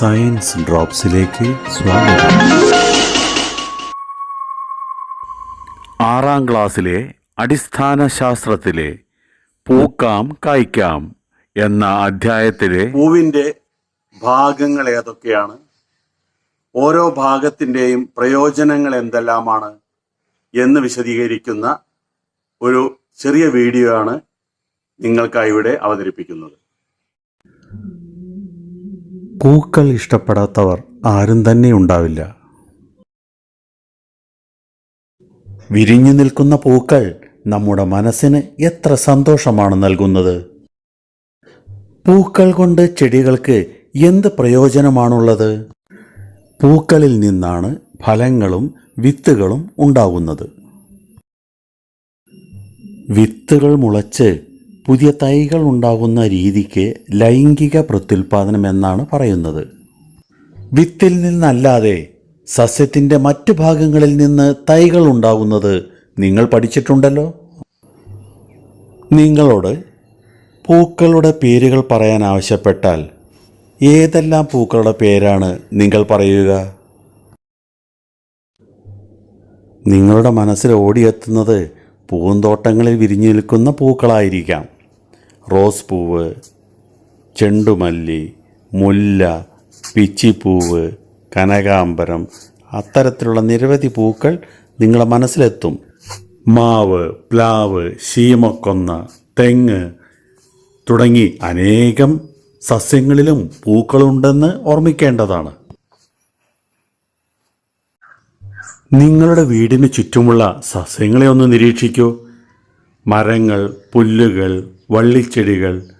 Science ഡ്രോപ്സിലേക്ക് സ്വാഗതം. ആറാം ക്ലാസ്സിലെ അടിസ്ഥാന ശാസ്ത്രത്തിലെ പൂക്കാം കായ്ക്കാം എന്ന അധ്യായത്തിലെ പൂവിന്റെ ഭാഗങ്ങൾ ഏതൊക്കെയാണ്? ഓരോ ഭാഗത്തിന്റെയും പ്രയോജനങ്ങൾ എന്തെല്ലാമാണ് എന്ന് വിശദീകരിക്കുന്ന ഒരു ചെറിയ വീഡിയോ ആണ് നിങ്ങൾക്കായി ഇവിടെ അവതരിപ്പിക്കുന്നത്. പൂക്കൾ ഇഷ്ടപ്പെടാത്തവർ ആരും തന്നെ ഉണ്ടാവില്ല. വിരിഞ്ഞു നിൽക്കുന്ന പൂക്കൾ നമ്മുടെ മനസ്സിന് എത്ര സന്തോഷമാണ് നൽകുന്നത്. പൂക്കൾ കൊണ്ട് ചെടികൾക്ക് എന്ത് പ്രയോജനമാണുള്ളത്? പൂക്കളിൽ നിന്നാണ് ഫലങ്ങളും വിത്തുകളും ഉണ്ടാകുന്നത്. വിത്തുകൾ മുളച്ച് പുതിയ തൈകൾ ഉണ്ടാകുന്ന രീതിക്ക് ലൈംഗിക പ്രത്യുൽപാദനം എന്നാണ് പറയുന്നത്. വിത്തിൽ നിന്നല്ലാതെ സസ്യത്തിന്റെ മറ്റു ഭാഗങ്ങളിൽ നിന്ന് തൈകൾ ഉണ്ടാകുന്നത് നിങ്ങൾ പഠിച്ചിട്ടുണ്ടല്ലോ? നിങ്ങളോട് പൂക്കളുടെ പേരുകൾ പറയാൻ ആവശ്യപ്പെട്ടാൽ ഏതെല്ലാം പൂക്കളുടെ പേരാണ് നിങ്ങൾ പറയുക? നിങ്ങളുടെ മനസ്സിൽ ഓടിയെത്തുന്നത് പൂന്തോട്ടങ്ങളിൽ വിരിഞ്ഞു നിൽക്കുന്ന പൂക്കളായിരിക്കാം. റോസ് പൂവ് ചെണ്ടുമല്ലി മുല്ല പിച്ചിപ്പൂവ് കനകാംബരം അത്തരത്തിലുള്ള നിരവധി പൂക്കൾ നിങ്ങളുടെ മനസ്സിലെത്തും. മാവ് പ്ലാവ് ശീമക്കൊന്ന തെങ്ങ് തുടങ്ങി അനേകം സസ്യങ്ങളിലും പൂക്കളുണ്ടെന്ന് ഓർമ്മിക്കേണ്ടതാണ്. നിങ്ങളുടെ വീടിന് ചുറ്റുമുള്ള സസ്യങ്ങളെ ഒന്ന് നിരീക്ഷിക്കൂ. മരങ്ങൾ പുല്ലുകൾ വള്ളിച്ചെടികൾ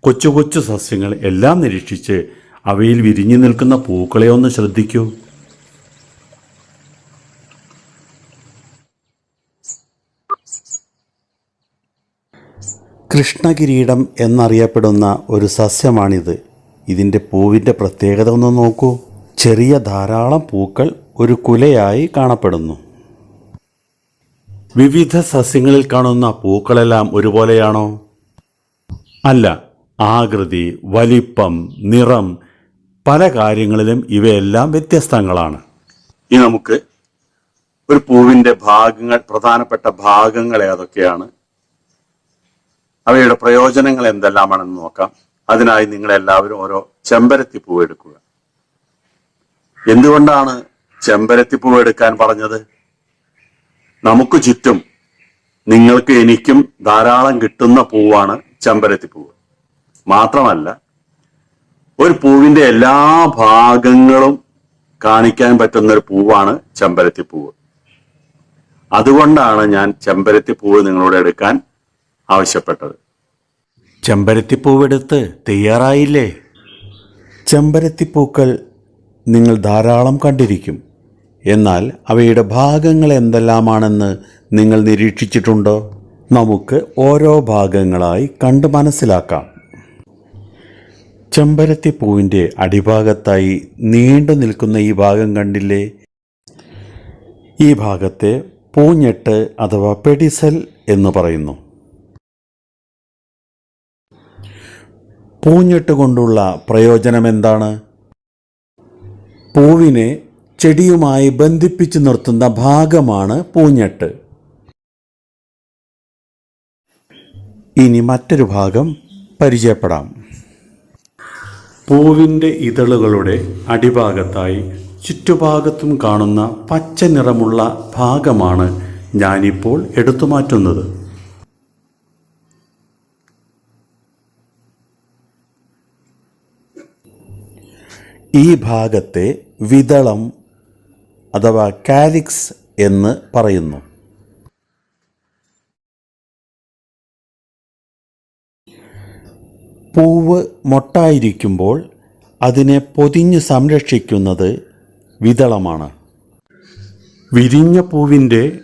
കൊച്ചു കൊച്ചു സസ്യങ്ങൾ എല്ലാം നിരീക്ഷിച്ച് അവയിൽ വിരിഞ്ഞു നിൽക്കുന്ന പൂക്കളെ ഒന്ന് ശ്രദ്ധിക്കൂ. കൃഷ്ണകിരീടം എന്നറിയപ്പെടുന്ന ഒരു സസ്യമാണിത്. ഇതിന്റെ പൂവിന്റെ പ്രത്യേകത ഒന്ന് നോക്കൂ. ചെറിയ ധാരാളം പൂക്കൾ ഒരു കുലയായി കാണപ്പെടുന്നു. വിവിധ സസ്യങ്ങളിൽ കാണുന്ന പൂക്കളെല്ലാം ഒരുപോലെയാണോ? അല്ല. ആകൃതി വലിപ്പം നിറം പല കാര്യങ്ങളിലും ഇവയെല്ലാം വ്യത്യസ്തങ്ങളാണ്. ഇനി നമുക്ക് ഒരു പൂവിന്റെ ഭാഗങ്ങൾ പ്രധാനപ്പെട്ട ഭാഗങ്ങൾ ഏതൊക്കെയാണ് അവയുടെ പ്രയോജനങ്ങൾ എന്തെല്ലാമാണെന്ന് നോക്കാം. അതിനായി നിങ്ങൾ എല്ലാവരും ഓരോ ചെമ്പരത്തി പൂവ് എടുക്കുക. എന്തുകൊണ്ടാണ് ചെമ്പരത്തി പൂവ് എടുക്കാൻ പറഞ്ഞത്? നമുക്ക് ചുറ്റും നിങ്ങൾക്ക് എനിക്കും ധാരാളം കിട്ടുന്ന പൂവാണ് ചെമ്പരത്തി പൂവ് മാത്രമല്ല ഒരു പൂവിന്റെ എല്ലാ ഭാഗങ്ങളും കാണിക്കാൻ പറ്റുന്ന ഒരു പൂവാണ് ചെമ്പരത്തി പൂവ് അതുകൊണ്ടാണ് ഞാൻ ചെമ്പരത്തി പൂവ് നിങ്ങളോട് എടുക്കാൻ ആവശ്യപ്പെട്ടത്. ചെമ്പരത്തിപ്പൂവെടുത്ത് തയ്യാറായില്ലേ? ചെമ്പരത്തിപ്പൂക്കൾ നിങ്ങൾ ധാരാളം കണ്ടിരിക്കും. എന്നാൽ അവയുടെ ഭാഗങ്ങൾ എന്തെല്ലാമാണെന്ന് നിങ്ങൾ നിരീക്ഷിച്ചിട്ടുണ്ടോ? നമുക്ക് ഓരോ ഭാഗങ്ങളായി കണ്ട് മനസ്സിലാക്കാം. ചെമ്പരത്തിപ്പൂവിന്റെ അടിഭാഗത്തായി നീണ്ടു നിൽക്കുന്ന ഈ ഭാഗം കണ്ടില്ലേ? ഈ ഭാഗത്തെ പൂഞ്ഞെട്ട് അഥവാ പെഡിസൽ എന്ന് പറയുന്നു. പൂഞ്ഞെട്ട് കൊണ്ടുള്ള പ്രയോജനം എന്താണ് പൂവിനെ ചെടിയുമായി ബന്ധിപ്പിച്ചു നിർത്തുന്ന ഭാഗമാണ് പൂഞ്ഞെട്ട്. ഇനി മറ്റൊരു ഭാഗം പരിചയപ്പെടാം. പൂവിന്റെ ഇതളുകളുടെ അടിഭാഗത്തായി ചുറ്റുഭാഗത്തും കാണുന്ന പച്ച നിറമുള്ള ഭാഗമാണ് ഞാനിപ്പോൾ എടുത്തു മാറ്റുന്നത്. ഈ ഭാഗത്തെ വിതളം അഥവാ കാലിക്സ് എന്ന് പറയുന്നു. പൂവ് മൊട്ടായിരിക്കുമ്പോൾ അതിനെ പൊതിഞ്ഞ് സംരക്ഷിക്കുന്നത് വിതളമാണ്. വിരിഞ്ഞ പൂവിന്റെ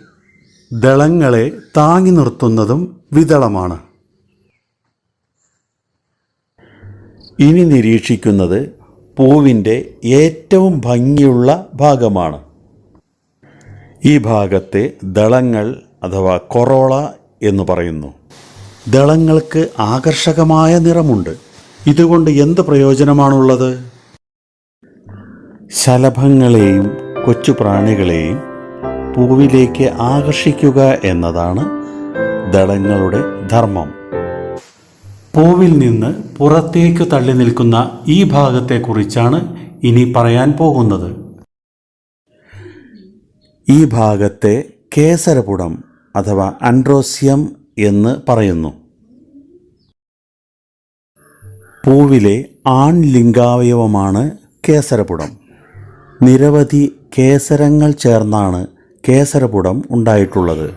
ദളങ്ങളെ താങ്ങി നിർത്തുന്നതും വിതളമാണ്. ഇനി നിരീക്ഷിക്കുന്നത് പൂവിന്റെ ഏറ്റവും ഭംഗിയുള്ള ഭാഗമാണ്. ഈ ഭാഗത്തെ ദളങ്ങൾ അഥവാ കൊറോള എന്ന് പറയുന്നു. ദളങ്ങൾക്ക് ആകർഷകമായ നിറമുണ്ട്. ഇതുകൊണ്ട് എന്ത് പ്രയോജനമാണുള്ളത്? ശലഭങ്ങളെയും കൊച്ചു പ്രാണികളെയും പൂവിലേക്ക് ആകർഷിക്കുക എന്നതാണ് ദളങ്ങളുടെ ധർമ്മം. പൂവിൽ നിന്ന് പുറത്തേക്ക് തള്ളി നിൽക്കുന്ന ഈ ഭാഗത്തെക്കുറിച്ചാണ് ഇനി പറയാൻ പോകുന്നത്. ഈ ഭാഗത്തെ കേസരപുടം അഥവാ അൻഡ്രോസ്യം എന്ന് പറയുന്നു. പൂവിലെ ആൺ ലിംഗാവയവമാണ് കേസരപുടം. നിരവധി കേസരങ്ങൾ ചേർന്നാണ് കേസരപുടം ഉണ്ടായിട്ടുള്ളത്.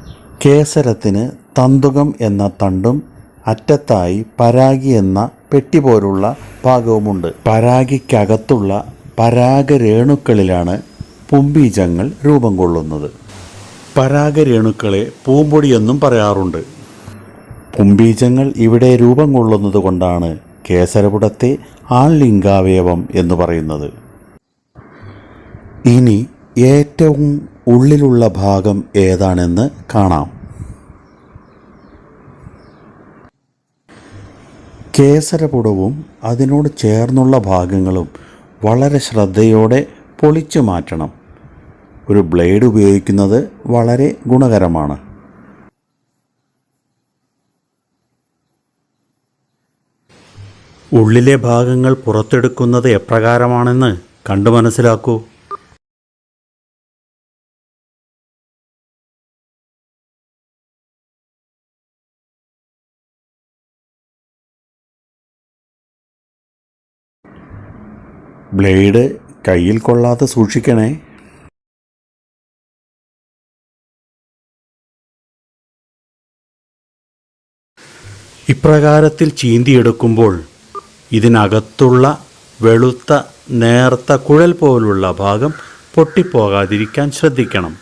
കേസരത്തിന് തന്തുകം എന്ന തണ്ടും അറ്റത്തായി പരാഗി എന്ന പെട്ടി പോലുള്ള ഭാഗവുമുണ്ട്. പരാഗിക്കകത്തുള്ള പരാഗരേണുക്കളിലാണ് പുംബീജങ്ങൾ രൂപം കൊള്ളുന്നത്. പരാഗരേണുക്കളെ പൂമ്പൊടി എന്നും പറയാറുണ്ട്. പുംബീജങ്ങൾ ഇവിടെ രൂപം കൊള്ളുന്നത് കൊണ്ടാണ് കേസരപുടത്തെ ആൺലിംഗാവയവം എന്ന് പറയുന്നത്. ഇനി ഏറ്റവും ഉള്ളിലുള്ള ഭാഗം ഏതാണെന്ന് കാണാം. കേസരപുടവും അതിനോട് ചേർന്നുള്ള ഭാഗങ്ങളും വളരെ ശ്രദ്ധയോടെ പൊളിച്ചു മാറ്റണം. ഒരു ബ്ലേഡ് ഉപയോഗിക്കുന്നത് വളരെ ഗുണകരമാണ്. ഉള്ളിലെ ഭാഗങ്ങൾ പുറത്തെടുക്കുന്നത് എപ്രകാരമാണെന്ന് കണ്ടു മനസ്സിലാക്കൂ. ബ്ലേഡ് കയ്യിൽ കൊള്ളാതെ സൂക്ഷിക്കണേ. ഇപ്രകാരത്തിൽ ചീന്തിയെടുക്കുമ്പോൾ ഇതിനകത്തുള്ള വെളുത്ത നേർത്ത കുഴൽ പോലുള്ള ഭാഗം പൊട്ടിപ്പോകാതിരിക്കാൻ ശ്രദ്ധിക്കണം.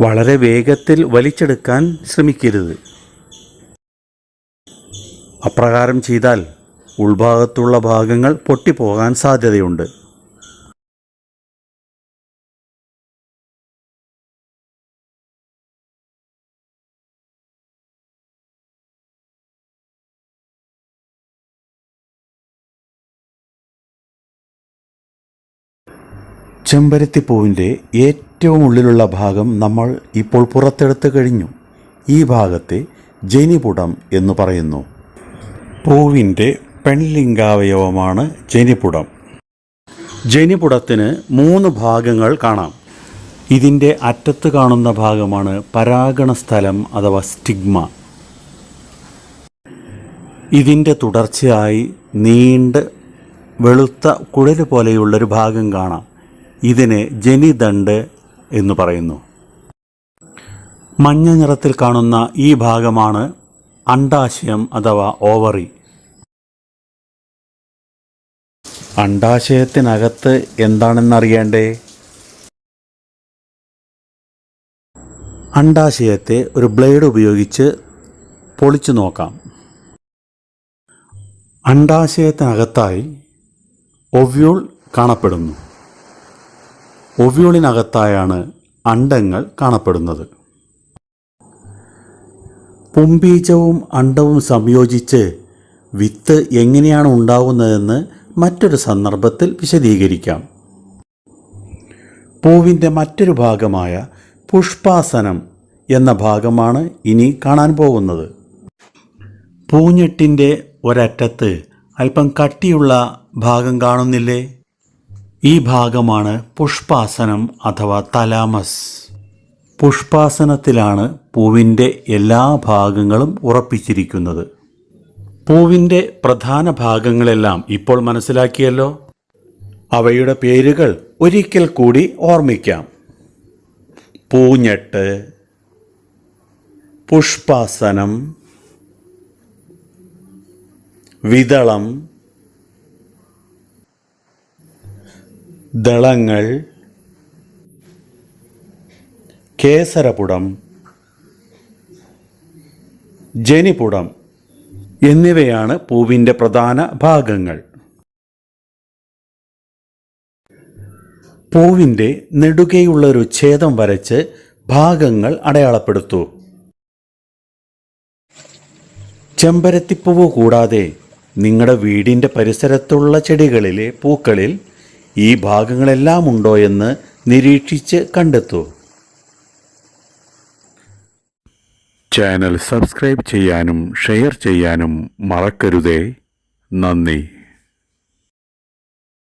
വളരെ വേഗത്തിൽ വലിച്ചെടുക്കാൻ ശ്രമിക്കരുത്. അപ്രകാരം ചെയ്താൽ ഉൾഭാഗത്തുള്ള ഭാഗങ്ങൾ പൊട്ടിപ്പോകാൻ സാധ്യതയുണ്ട്. ചെമ്പരത്തിപ്പൂവിന്റെ ഏറ്റവും ഉള്ളിലുള്ള ഭാഗം നമ്മൾ ഇപ്പോൾ പുറത്തെടുത്ത് കഴിഞ്ഞു. ഈ ഭാഗത്തെ ജനിപുടം എന്ന് പറയുന്നു. പൂവിന്റെ പെൺലിംഗാവയവമാണ് ജനിപുടം. ജനിപുടത്തിന് മൂന്ന് ഭാഗങ്ങൾ കാണാം. ഇതിന്റെ അറ്റത്ത് കാണുന്ന ഭാഗമാണ് പരാഗണ സ്ഥലം അഥവാ സ്റ്റിഗ്മ. ഇതിന്റെ തുടർച്ചയായി നീണ്ട് വെളുത്ത കുഴൽ പോലെയുള്ളൊരു ഭാഗം കാണാം. ഇതിനെ ജനിദണ്ട് എന്ന് പറയുന്നു. മഞ്ഞ നിറത്തിൽ കാണുന്ന ഈ ഭാഗമാണ് അണ്ടാശയം അഥവാ ഓവറി. അണ്ടാശയത്തിനകത്ത് എന്താണെന്നറിയണ്ടേ? അണ്ടാശയത്തെ ഒരു ബ്ലേഡ് ഉപയോഗിച്ച് പൊളിച്ചു നോക്കാം. അണ്ടാശയത്തിനകത്തായി ഒവ്യൂൾ കാണപ്പെടുന്നു. ഒവ്യൂളിനകത്തായാണ് അണ്ടങ്ങൾ കാണപ്പെടുന്നത്. പുംബീജവും അണ്ടവും സംയോജിച്ച് വിത്ത് എങ്ങനെയാണ് ഉണ്ടാകുന്നതെന്ന് മറ്റൊരു സന്ദർഭത്തിൽ വിശദീകരിക്കാം. പൂവിന്റെ മറ്റൊരു ഭാഗമായ പുഷ്പാസനം എന്ന ഭാഗമാണ് ഇനി കാണാൻ പോകുന്നത്. പൂഞ്ഞെട്ടിന്റെ ഒരറ്റത്ത് അല്പം കട്ടിയുള്ള ഭാഗം കാണുന്നില്ലേ? ഈ ഭാഗമാണ് പുഷ്പാസനം അഥവാ തലാമസ്. പുഷ്പാസനത്തിലാണ് പൂവിന്റെ എല്ലാ ഭാഗങ്ങളും ഉറപ്പിച്ചിരിക്കുന്നത്. പൂവിന്റെ പ്രധാന ഭാഗങ്ങളെല്ലാം ഇപ്പോൾ മനസ്സിലാക്കിയല്ലോ? അവയുടെ പേരുകൾ ഒരിക്കൽ കൂടി ഓർമ്മിക്കാം. പൂഞ്ഞെട്ട് പുഷ്പാസനം വിതളം ദളങ്ങൾ. കേസരപുടം. ജനിപുടം എന്നിവയാണ് പൂവിന്റെ പ്രധാന ഭാഗങ്ങൾ. പൂവിന്റെ നെടുകെയുള്ളൊരു ഛേദം വരച്ച് ഭാഗങ്ങൾ അടയാളപ്പെടുത്തു. ചെമ്പരത്തിപ്പൂവ് കൂടാതെ നിങ്ങളുടെ വീടിന്റെ പരിസരത്തുള്ള ചെടികളിലെ പൂക്കളിൽ ഈ ഭാഗങ്ങളെല്ലാം ഉണ്ടോ എന്ന് നിരീക്ഷിച്ച് കണ്ടെത്തൂ. ചാനൽ സബ്സ്ക്രൈബ് ചെയ്യാനും ഷെയർ ചെയ്യാനും മറക്കരുതേ. നന്ദി.